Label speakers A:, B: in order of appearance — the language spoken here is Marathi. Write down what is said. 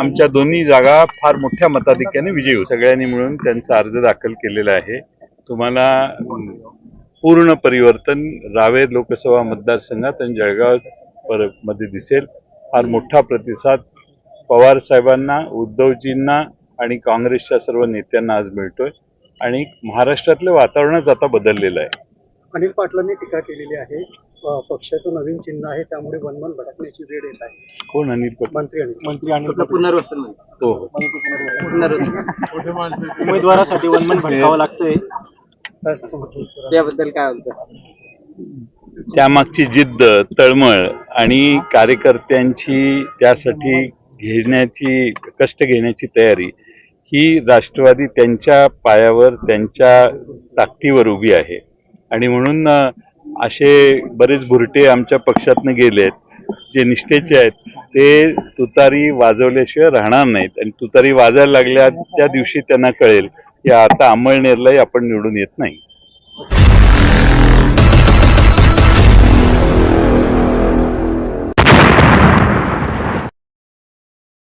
A: आमच्या दोन्ही जागा फार मोठ्या मताधिक्याने विजयी होऊ सगळ्यांनी मिळून त्यांचा अर्ज दाखल केलेला आहे. तुम्हाला पूर्ण परिवर्तन रावेर लोकसभा मतदारसंघात आणि जळगाव परमध्ये दिसेल. फार मोठा प्रतिसाद पवार साहेबांना उद्धवजींना आणि काँग्रेसच्या सर्व नेत्यांना आज मिळतोय. आणि महाराष्ट्रातलं वातावरणच आता बदललेलं आहे.
B: अनिल पाटलांनी टीका केलेली आहे पक्षाचं नवीन चिन्ह आहे त्यामुळे वनवन भटकण्याची वेळ येत आहे.
A: कोण? अनिल
B: मंत्री अनिल मंत्री अनिल
C: पुनर्वसन
A: हो हो.
B: उमेदवारासाठी वनवन भटकावं लागतंय.
C: त्याबद्दल काय म्हणतो
A: त्यामागची जिद्द तळमळ आणि कार्यकर्त्यांची त्यासाठी घेण्याची कष्ट घेण्याची तयारी ही राष्ट्रवादी त्यांच्या पायावर त्यांच्या ताकदीवर उभी आहे. आणि म्हणून असे बरेच भुरटे आमच्या पक्षातनं गेलेत जे निष्ठेचे आहेत. ते तुतारी वाजवल्याशिवाय राहणार नाहीत. आणि तुतारी वाजायला लागल्या त्या दिवशी त्यांना कळेल की आता अंमळनेरलाही आपण निवडून येत नाही.